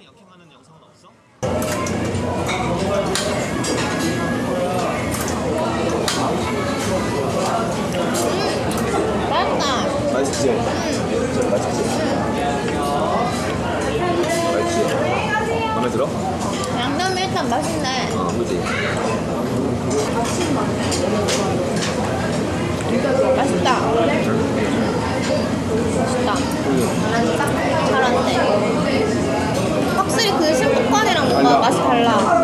항상 역행하는 영상은 없어? 맛있다. 맛있지? 맛있지? 맛있지? 마음에 들어? 양념이 일단 맛있네. 어, 그지? 맛있다. 맛있다. 잘한데. 확실히 그 신부관이랑 뭔가 맛이 달라.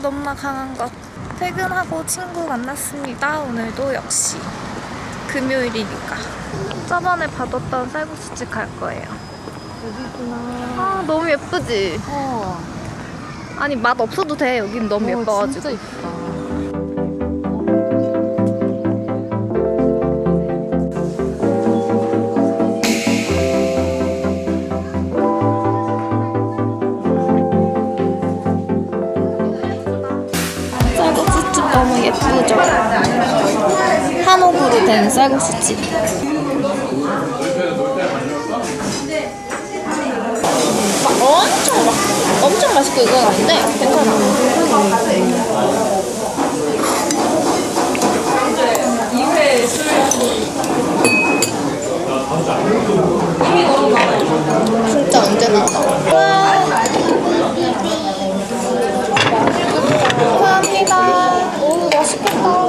너무나 강한 것. 퇴근하고 친구 만났습니다. 오늘도 역시 금요일이니까. 저번에 받았던 쌀국수집 갈 거예요. 여기구나. 아 너무 예쁘지? 어. 아니 맛 없어도 돼. 여긴 너무 어, 예뻐가지고. 진짜 예쁘다. 예쁘죠? 한옥으로 된 쌀국수집. 막 엄청 막 엄청 맛있고 이건 아닌데 괜찮아. 진짜 언제 나와? 와. 감사합니다. 오, 맛있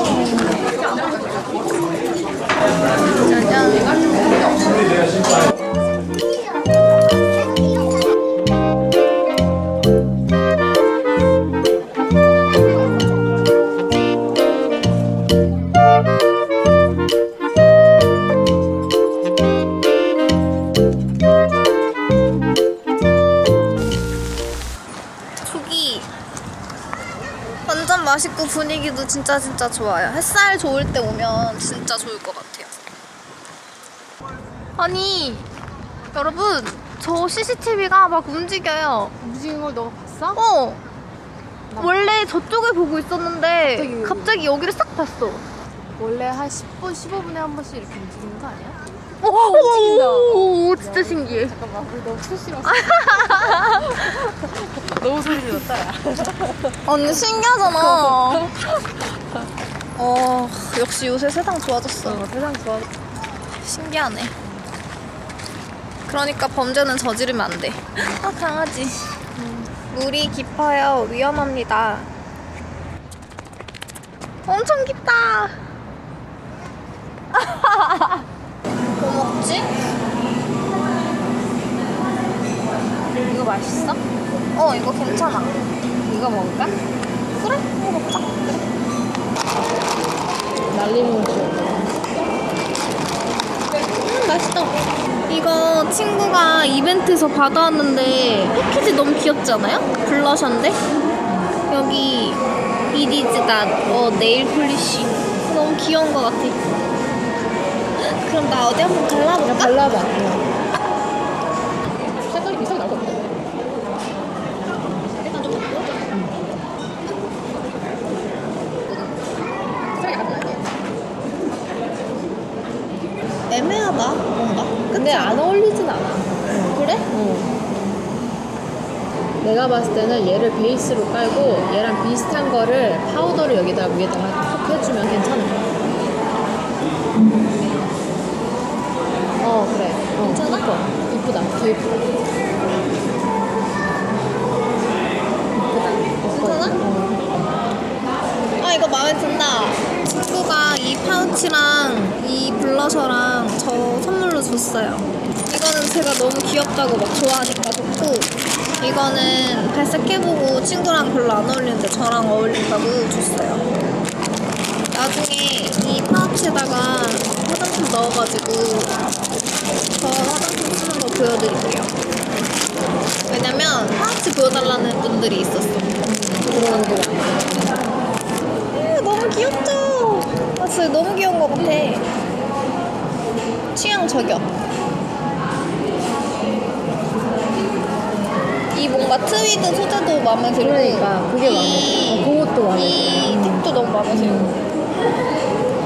진짜 진짜 좋아요. 햇살 좋을 때 오면 진짜 좋을 것 같아요. 아니 여러분 저 CCTV가 막 움직여요. 움직이는 걸 너가 봤어? 어 원래 저쪽을 보고 있었는데 갑자기 갑자기 여기를 싹 봤어. 원래 한 10분, 15분에 한 번씩 이렇게 움직이는 거 아니야? 오, 움직인다. 오, 진짜 신기해. 잠깐만, 우리 너무 초심었어. 너무 소리 질렀다, 야. 언니 신기하잖아. 어 역시 요새 세상 좋아졌어. 어, 세상 좋아. 신기하네. 그러니까 범죄는 저지르면 안 돼. 아, 강아지. 물이 깊어요. 위험합니다. 엄청 깊다. 뭐 먹지? 이거 맛있어? 어, 이거 괜찮아. 이거 먹을까? 그래? 이거 먹자. 날리는 줄. 음, 맛있다. 이거 친구가 이벤트에서 받아왔는데 패키지 너무 귀엽지 않아요? 블러셔인데 여기 이디즈다 어 네일 폴리시 너무 귀여운 것 같아. 그럼 나 어디 한번 갈라볼까? 발라봐. 색깔이 비슷하게 나올 것 같아. 일단 좀 바꿔. 색깔이 약간 달라요. 애매하다 뭔가. 근데 안 어울리진 않아. 그래? 어. 내가 봤을 때는 얘를 베이스로 깔고 얘랑 비슷한 거를 파우더를 여기다 위에다가 톡 해주면 괜찮을 것 같아. 어 그래. 어, 괜찮아? 이뻐. 이쁘다. 더 이쁘다. 이쁘다. 괜찮아? 어. 아 이거 마음에 든다. 친구가 이 파우치랑 이 블러셔랑 줬어요. 이거는 제가 너무 귀엽다고 막 좋아하니까 좋고 이거는 발색해보고 친구랑 별로 안 어울리는데 저랑 어울린다고 줬어요. 나중에 이 파우치에다가 화장품 넣어가지고 저 화장품 쓰는 거 보여드릴게요. 왜냐면 파우치 보여달라는 분들이 있었어. 음, 너무 귀엽죠? 아, 진짜 너무 귀여운 것 같아. 취향 저격. 이 뭔가 트위드 소재도 마음에 들고. 그러니까 그게 마음에 이- 들어. 어, 그것도 마음에 이 팁도 너무 마음에 들고.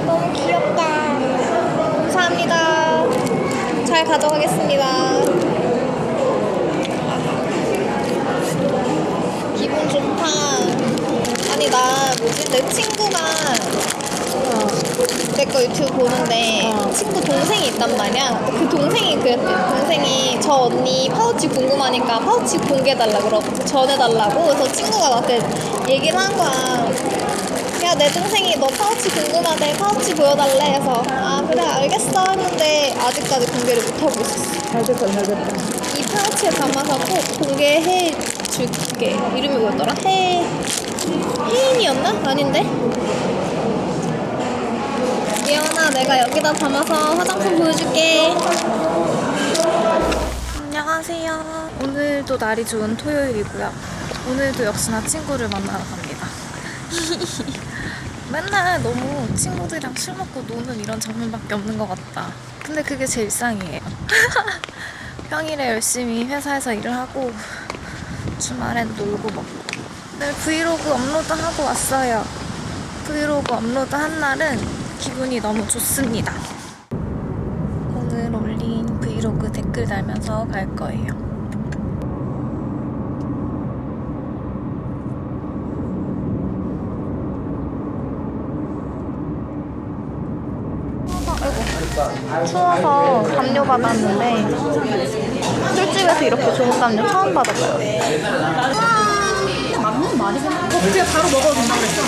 너무 귀엽다. 감사합니다. 잘 가져가겠습니다. 기분 좋다. 아니 나 뭐지 내 친구가 내 거 유튜브 보는데 어. 친구 동생이 있단 말이야. 그 동생이 그랬대. 동생이 저 언니 파우치 궁금하니까 파우치 공개해달라 그러고 전해달라고. 그래서 친구가 나한테 얘기를 한 거야. 야 내 동생이 너 파우치 궁금하대. 파우치 보여달래. 해서 아 그래 알겠어 했는데 아직까지 공개를 못하고 있었어. 잘 됐다 잘 됐다. 이 파우치에 담아서 꼭 공개해 줄게. 이름이 뭐였더라? 해 혜인이었나? 아닌데? 내가 여기다 담아서 화장품 보여줄게. 안녕하세요. 오늘도 날이 좋은 토요일이고요. 오늘도 역시나 친구를 만나러 갑니다. 맨날 너무 친구들이랑 술 먹고 노는 이런 장면밖에 없는 것 같다. 근데 그게 제 일상이에요. 평일에 열심히 회사에서 일을 하고 주말엔 놀고 먹고 오늘 브이로그 업로드하고 왔어요. 브이로그 업로드한 날은 기분이 너무 좋습니다. 오늘 올린 브이로그 댓글 달면서 갈 거예요. 추워서 담요 받았는데 술집에서 이렇게 좋은 담요 처음 받아봐요. 맞는 말이긴 한데 그냥 바로 먹어도 된다고 그랬어.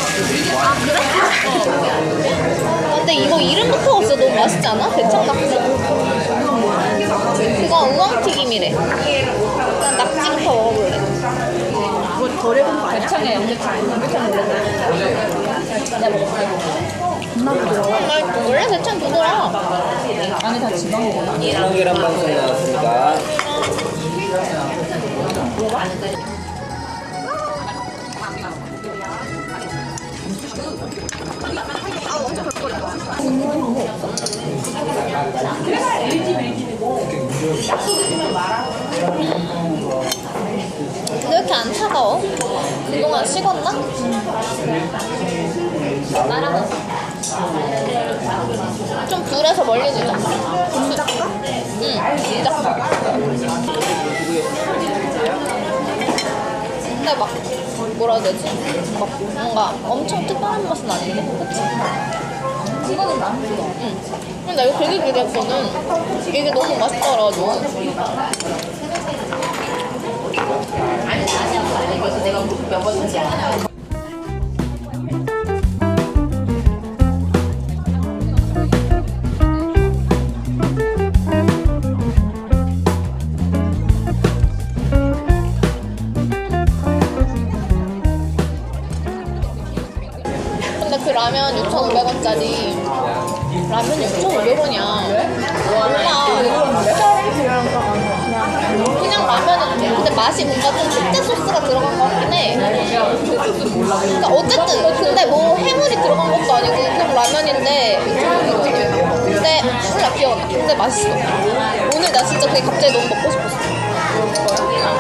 아 그래? 어. 근데 이거 이름부터 없어 너무 맛있지 않아? 대창 낙지. 그거 우엉튀김이래. 난 낙지부터 먹어볼래. 이거 덜 해본 거 아니야? 대창에 양대창. 양대창 내가 먹어볼게. 나 원래 대창 두더라. 안에 다 지방이구나. 계란 방송 나왔습니다. 근데 왜 이렇게 안 차가워? 그동안 식었나? 나랑은 좀 불에서 멀리 두자. 김작가? 응, 김작가. 근데 막 뭐라 해야 되지? 막 뭔가 엄청 특별한 맛은 아닌데, 그치? 이거는 나 응. 근데 이거 되게 기대했거든. 이게 너무 맛있더라고. 근데 그 라면 6,500원짜리 라면 6,500원이야. 몰라. 그냥 라면인데 근데 맛이 뭔가 좀 특제 소스가 들어간 것 같긴 해. 그러니까 어쨌든 근데 뭐 해물이 들어간 것도 아니고 그냥 라면인데 근데 몰라 나. 근데 맛있어. 오늘 나 진짜 그게 갑자기 너무 먹고 싶었어.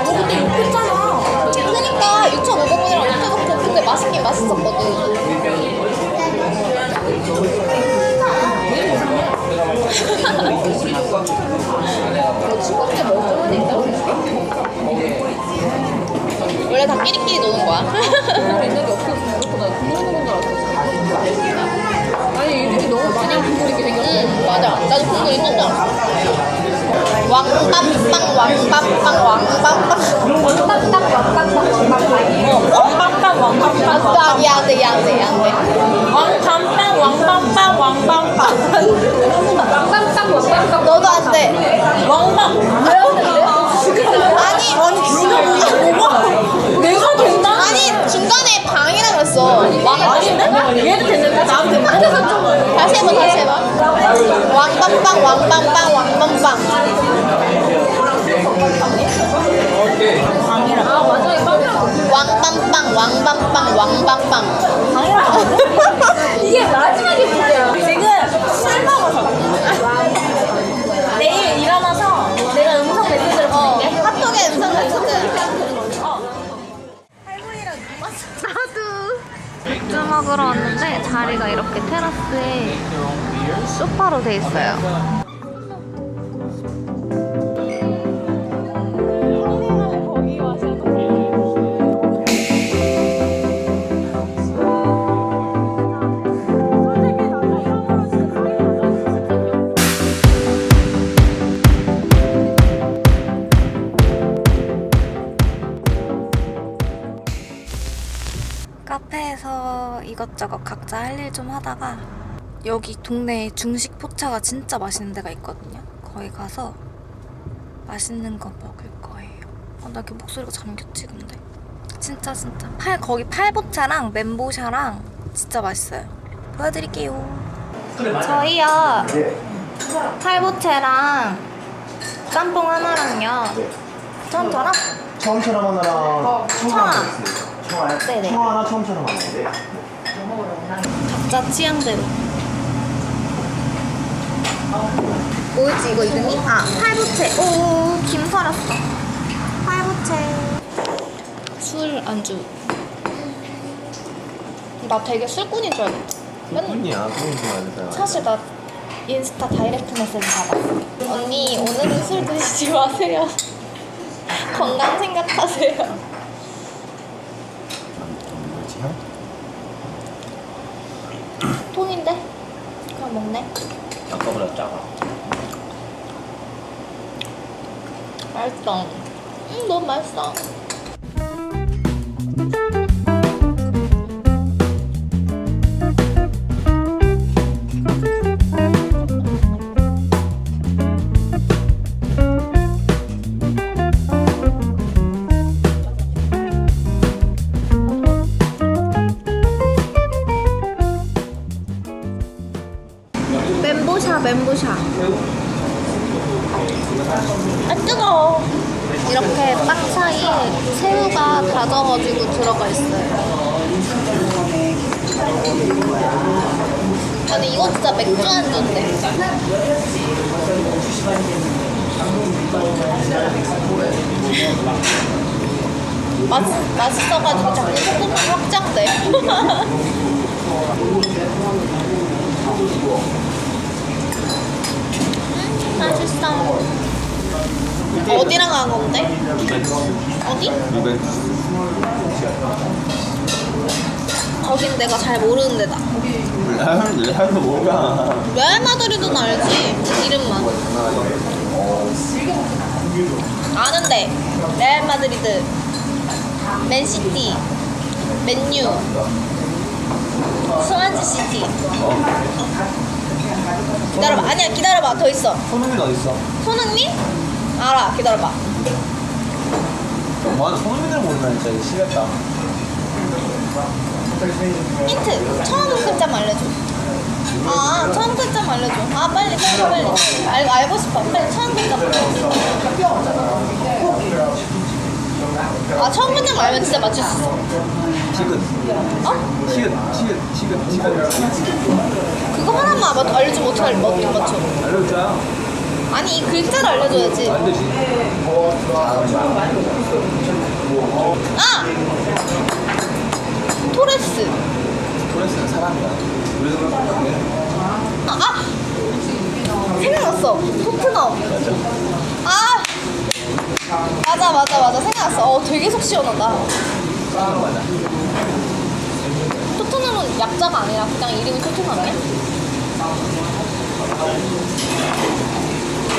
너 그때 욕했잖아. 그러니까 6,500원이랑 욕해놓고 근데 맛있긴 맛있었거든. 원래 다 끼리끼리 노는 거야. 응, 맞아. 나도 국물 있는 줄 알았어. 왕빵빵 왕빵빵 왕빵빵 왕빵빵 왕빵빵 왕빵빵 왕빵빵 아, 양대 양대 왕밤빵 왕밤빵 왕밤빵 빵빵빵 왕빵빵. 너도 안돼. 왕밤. 아니 언니 내가 된다? 아니 중간에 방이라 그랬어. 왕 얘도 됐는데? 못해서 좀 다시 해봐 다시 해봐. 왕빵빵 왕빵빵 왕빵빵 아 맞아 이. 빵이랑 왕빵빵 왕빵빵 왕빵빵. 이게 마지막에 문제야. 지금 술 먹어서. 내일 일어나서 내가 음성 메시지를 어 보낼게. 카톡에 음성 메시지. 맥주 먹으러 왔는데 자리가 이렇게 테라스에 소파로 돼 있어요. 이것저것 각자 할 일 좀 하다가 여기 동네에 중식 포차가 진짜 맛있는 데가 있거든요. 거기 가서 맛있는 거 먹을 거예요. 아, 나 이렇게 목소리가 잠겼지 근데. 진짜 진짜 팔 거기 팔보차랑 멘보샤랑 진짜 맛있어요. 보여드릴게요. 저희요 팔보채랑 짬뽕 하나랑요. 처음 처럼 처음처럼 하나랑 청아. 청아. 청아 하나 처음처럼 하나인데 각자 취향대로. 뭐였지 이거 이름이? 아 팔보채. 오 김설았어. 팔보채. 술 안주. 나 되게 술꾼인 줄. 맨날 뿐이야 그런 거 사요 사실 나 인스타 다이렉트 메시지 받았어. 언니 오늘은 술 드시지 마세요. 건강 생각하세요. 뭐지 형? 통인데? 그럼 먹네. 아까보다 작아 맛있어. 음, 너무 맛있어. 어디랑 간 건데? 어디? 거긴 내가 잘 모르는 데다. 레알 레알도 뭐야 레알 마드리드는 알지? 이름만. 아는데. 레알 마드리드, 맨시티, 맨유, 스완지 시티. 기다려봐. 아니야, 기다려봐. 더 있어. 손흥민 어딨어? 손흥민? 알아. 기다려봐. 와 손흥민을 모르나 진짜 심했다 힌트. 처음 글자만 알려줘. 아, 처음 글자 알려줘. 아, 빨리, 빨리, 빨리. 알, 알고 싶어. 빨리 처음 글자. 아, 처음 글자만 알면 진짜 맞출 수 있어. 티귿. 어? 티귿, 티귿, 티귿, 티귿. 그거 하나만 맞- 알려주면 어떻게, 맞춰? 알려줘. 아니, 이 글자를 알려줘야지. 아! 토레스. 토레스는 사람이야. 그런데 아, 아! 생각났어. 토트넘. 아! 맞아, 맞아, 맞아. 생각났어. 어, 되게 속 시원하다. 토트넘은 약자가 아니라 그냥 이름이 토트넘이야?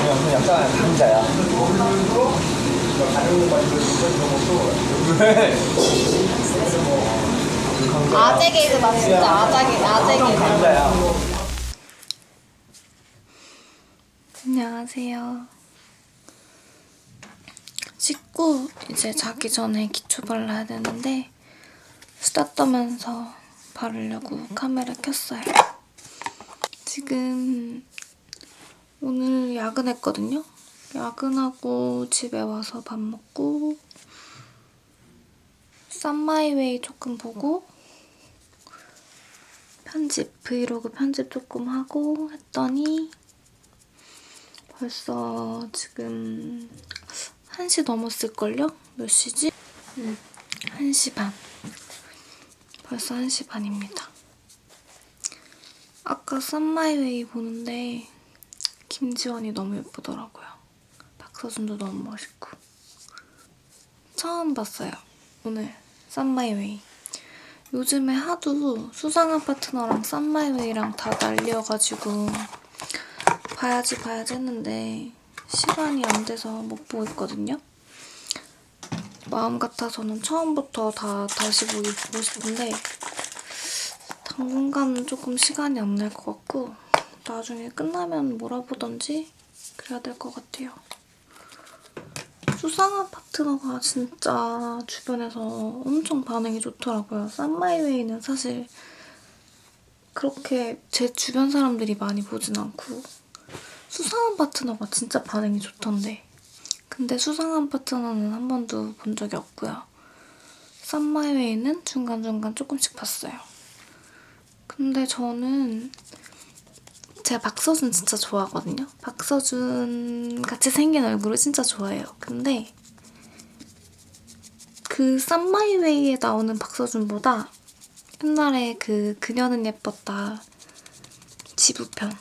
그냥 그 약간 강자야. 왜? 아재 진짜. 개그, 아재 개그. 강자야. 안녕하세요. 씻고 이제 자기 전에 기초 발라야 되는데 수다 떠면서 바르려고 카메라 켰어요. 지금 오늘 야근했거든요. 야근하고 집에 와서 밥 먹고 쌈마이웨이 조금 보고 편집 브이로그 편집 조금 하고 했더니 벌써 지금 1시 넘었을걸요? 몇 시지? 음, 1시 반. 벌써 1시 반입니다. 아까 썸마이웨이 보는데 김지원이 너무 예쁘더라고요. 박서준도 너무 멋있고. 처음 봤어요. 오늘 썸마이웨이. 요즘에 하도 수상한 파트너랑 썸마이웨이랑 다 난리여가지고 봐야지 봐야지 했는데 시간이 안 돼서 못 보고 있거든요. 마음 같아서는 처음부터 다 다시 보고 싶은데 당분간은 조금 시간이 안 날 것 같고 나중에 끝나면 몰아보던지 그래야 될 것 같아요. 수상한 파트너가 진짜 주변에서 엄청 반응이 좋더라고요. 쌈마이웨이는 사실 그렇게 제 주변 사람들이 많이 보진 않고 수상한 파트너가 진짜 반응이 좋던데 근데 수상한 파트너는 한 번도 본 적이 없고요. 썸마이웨이는 중간중간 조금씩 봤어요. 근데 저는 제가 박서준 진짜 좋아하거든요. 박서준 같이 생긴 얼굴을 진짜 좋아해요. 근데 그 썸마이웨이에 나오는 박서준보다 옛날에 그 그녀는 예뻤다 지부편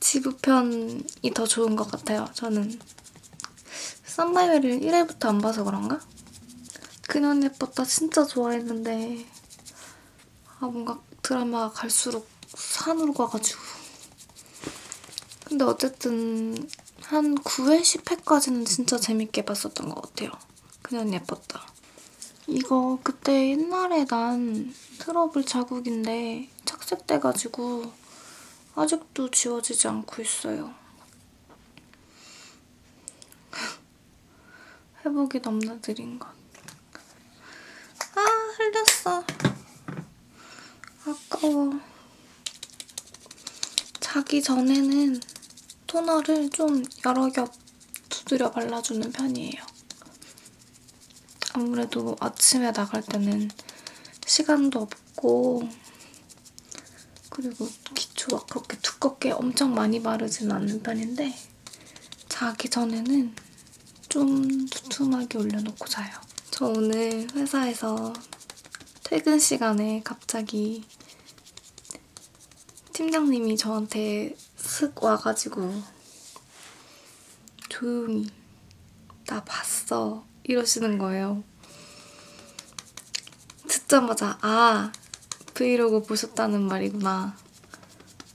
지부편이 더 좋은 것 같아요. 저는 썸마이웨이를 1회부터 안 봐서 그런가? 그녀는 예뻤다 진짜 좋아했는데 아 뭔가 드라마가 갈수록 산으로 가가지고 근데 어쨌든 한 9회, 10회까지는 진짜 재밌게 봤었던 것 같아요. 그녀는 예뻤다. 이거 그때 옛날에 난 트러블 자국인데 착색돼가지고 아직도 지워지지 않고 있어요. 회복이 넘나들인 것. 아, 흘렸어. 아까워. 자기 전에는 토너를 좀 여러 겹 두드려 발라주는 편이에요. 아무래도 아침에 나갈 때는 시간도 없고 그리고 기초 막 그렇게 두껍게 엄청 많이 바르진 않는 편인데 자기 전에는 좀 두툼하게 올려놓고 자요. 저 오늘 회사에서 퇴근 시간에 갑자기 팀장님이 저한테 슥 와가지고 조용히 나 봤어 이러시는 거예요. 듣자마자 아 브이로그 보셨다는 말이구나.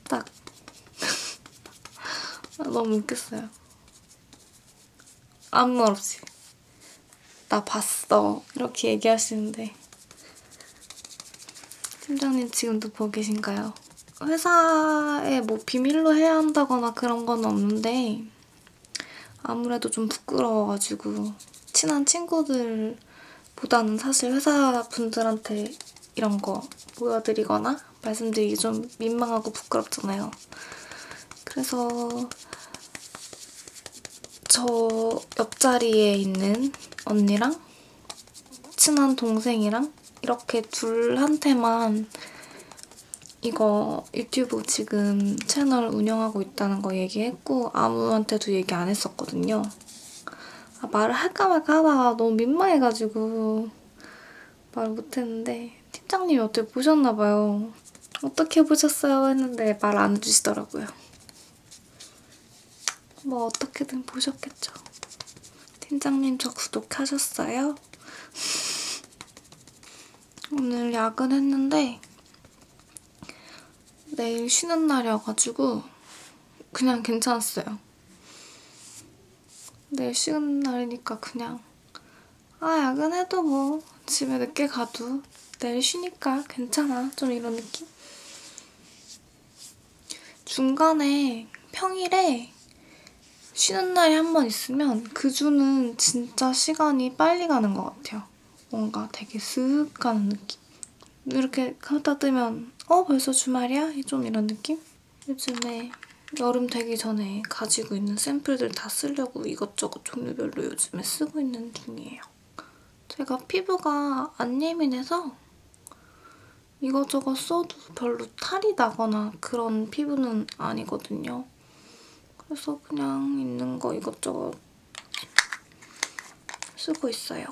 딱 아, 너무 웃겼어요. 아무 말 없이 나 봤어 이렇게 얘기하시는데 팀장님 지금도 보고 계신가요? 회사에 뭐 비밀로 해야 한다거나 그런 건 없는데 아무래도 좀 부끄러워가지고 친한 친구들보다는 사실 회사 분들한테 이런 거 보여드리거나 말씀드리기 좀 민망하고 부끄럽잖아요. 그래서 저 옆자리에 있는 언니랑 친한 동생이랑 이렇게 둘한테만 이거 유튜브 지금 채널 운영하고 있다는 거 얘기했고 아무한테도 얘기 안 했었거든요. 아, 말을 할까 말까 하다가 너무 민망해가지고 말을 못했는데 팀장님이 어떻게 보셨나 봐요. 어떻게 보셨어요? 했는데 말 안 해주시더라고요. 뭐 어떻게든 보셨겠죠. 팀장님 저 구독하셨어요? 오늘 야근했는데 내일 쉬는 날이어가지고 그냥 괜찮았어요. 내일 쉬는 날이니까 그냥 아 야근해도 뭐 집에 늦게 가도 내일 쉬니까 괜찮아 좀 이런 느낌? 중간에 평일에 쉬는 날이 한 번 있으면 그 주는 진짜 시간이 빨리 가는 것 같아요. 뭔가 되게 쓱 가는 느낌. 이렇게 깜다 뜨면 어 벌써 주말이야? 좀 이런 느낌? 요즘에 여름 되기 전에 가지고 있는 샘플들 다 쓰려고 이것저것 종류별로 요즘에 쓰고 있는 중이에요. 제가 피부가 안 예민해서 이것저것 써도 별로 탈이 나거나 그런 피부는 아니거든요. 그래서 그냥 있는 거 이것저것 쓰고 있어요.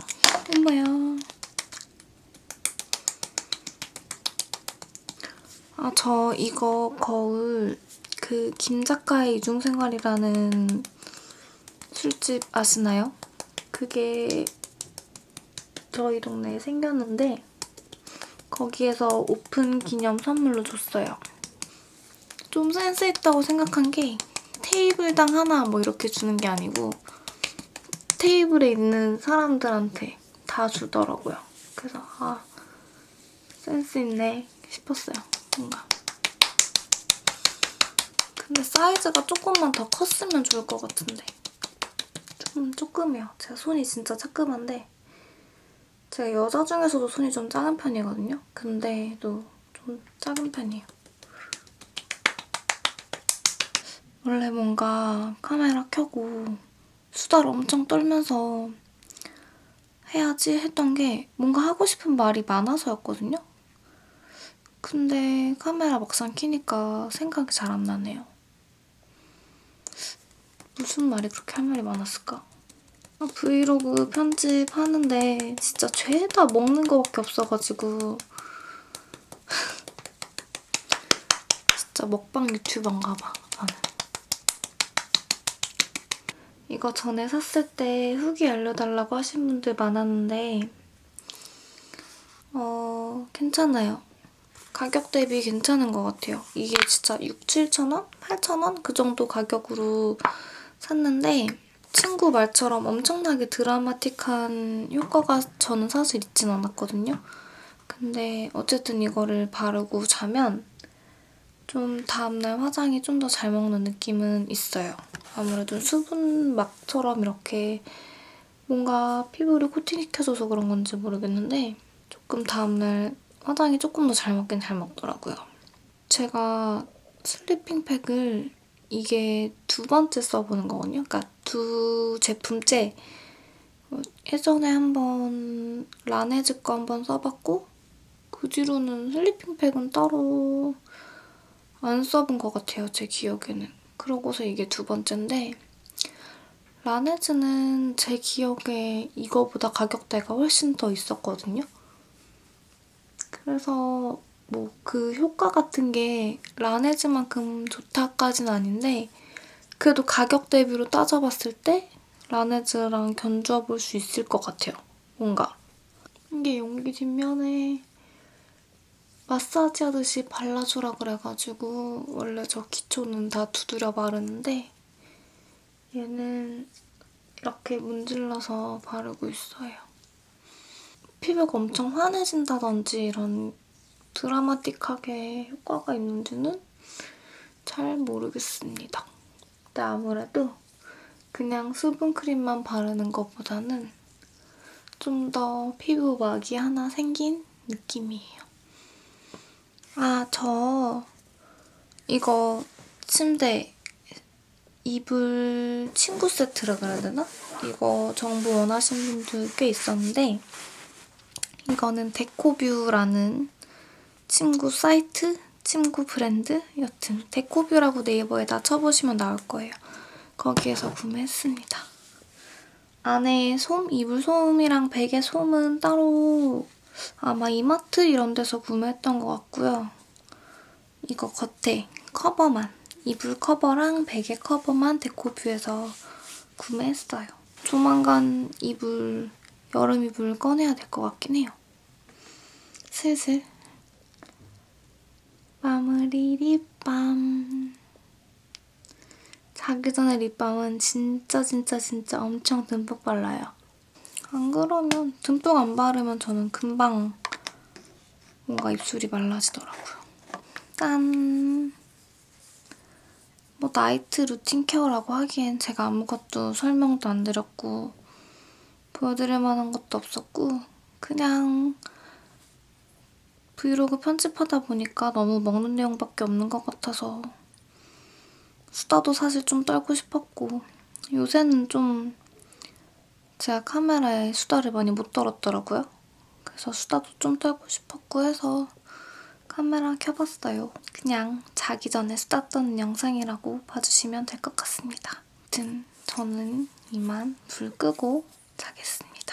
엄마야. 아, 저 이거 거울 그 김 작가의 이중생활이라는 술집 아시나요? 그게 저희 동네에 생겼는데 거기에서 오픈 기념 선물로 줬어요. 좀 센스 있다고 생각한 게 테이블당 하나 뭐 이렇게 주는 게 아니고 테이블에 있는 사람들한테 다 주더라고요. 그래서 아 센스 있네 싶었어요. 뭔가. 근데 사이즈가 조금만 더 컸으면 좋을 것 같은데. 좀 조금이요. 제가 손이 진짜 차끔한데 제가 여자 중에서도 손이 좀 작은 편이거든요. 근데도 좀 작은 편이에요. 원래 뭔가 카메라 켜고 수다를 엄청 떨면서 해야지 했던 게 뭔가 하고 싶은 말이 많아서였거든요. 근데 카메라 막상 켜니까 생각이 잘 안 나네요. 무슨 말이 그렇게 할 말이 많았을까? 아, 브이로그 편집하는데 진짜 죄다 먹는 거밖에 없어가지고 진짜 먹방 유튜버인가 봐. 이거 전에 샀을 때 후기 알려달라고 하신 분들 많았는데 어 괜찮아요. 가격 대비 괜찮은 것 같아요. 이게 진짜 6, 7천 원? 8천 원? 그 정도 가격으로 샀는데 친구 말처럼 엄청나게 드라마틱한 효과가 저는 사실 있진 않았거든요. 근데 어쨌든 이거를 바르고 자면 좀 다음날 화장이 좀 더 잘 먹는 느낌은 있어요. 아무래도 수분막처럼 이렇게 뭔가 피부를 코팅시켜줘서 그런 건지 모르겠는데 조금 다음날 화장이 조금 더 잘 먹긴 잘 먹더라고요. 제가 슬리핑 팩을 이게 두 번째 써보는 거거든요. 그러니까 두 제품째 어, 예전에 한번 라네즈 거 한번 써봤고 그 뒤로는 슬리핑 팩은 따로 안 써본 것 같아요. 제 기억에는. 그러고서 이게 두 번째인데 라네즈는 제 기억에 이거보다 가격대가 훨씬 더 있었거든요. 그래서 뭐 그 효과 같은 게 라네즈만큼 좋다까진 아닌데 그래도 가격 대비로 따져봤을 때 라네즈랑 견주어 볼 수 있을 것 같아요. 뭔가. 이게 용기 뒷면에 마사지 하듯이 발라주라 그래가지고 원래 저 기초는 다 두드려 바르는데 얘는 이렇게 문질러서 바르고 있어요. 피부가 엄청 환해진다든지 이런 드라마틱하게 효과가 있는지는 잘 모르겠습니다. 근데 아무래도 그냥 수분크림만 바르는 것보다는 좀 더 피부 막이 하나 생긴 느낌이에요. 아, 저 이거 침대 이불 친구 세트라 그래야 되나? 이거 정보 원하시는 분들 꽤 있었는데 이거는 데코뷰라는 친구 사이트, 친구 브랜드 여튼 데코뷰라고 네이버에다 쳐보시면 나올 거예요. 거기에서 구매했습니다. 안에 솜, 이불 솜이랑 베개 솜은 따로 아마 이마트 이런 데서 구매했던 것 같고요. 이거 겉에 커버만 이불 커버랑 베개 커버만 데코뷰에서 구매했어요. 조만간 이불 여름 이불 꺼내야 될 것 같긴 해요. 슬슬 마무리 립밤 자기 전에 립밤은 진짜 진짜 진짜 엄청 듬뿍 발라요. 안 그러면 듬뿍 안 바르면 저는 금방 뭔가 입술이 말라지더라고요. 짠! 뭐 나이트 루틴 케어라고 하기엔 제가 아무것도 설명도 안 드렸고 보여드릴 만한 것도 없었고 그냥 브이로그 편집하다 보니까 너무 먹는 내용밖에 없는 것 같아서 수다도 사실 좀 떨고 싶었고 요새는 좀 제가 카메라에 수다를 많이 못 떨었더라고요. 그래서 수다도 좀 떨고 싶었고 해서 카메라 켜봤어요. 그냥 자기 전에 수다 떠는 영상이라고 봐주시면 될 것 같습니다. 아무튼 저는 이만 불 끄고 자겠습니다.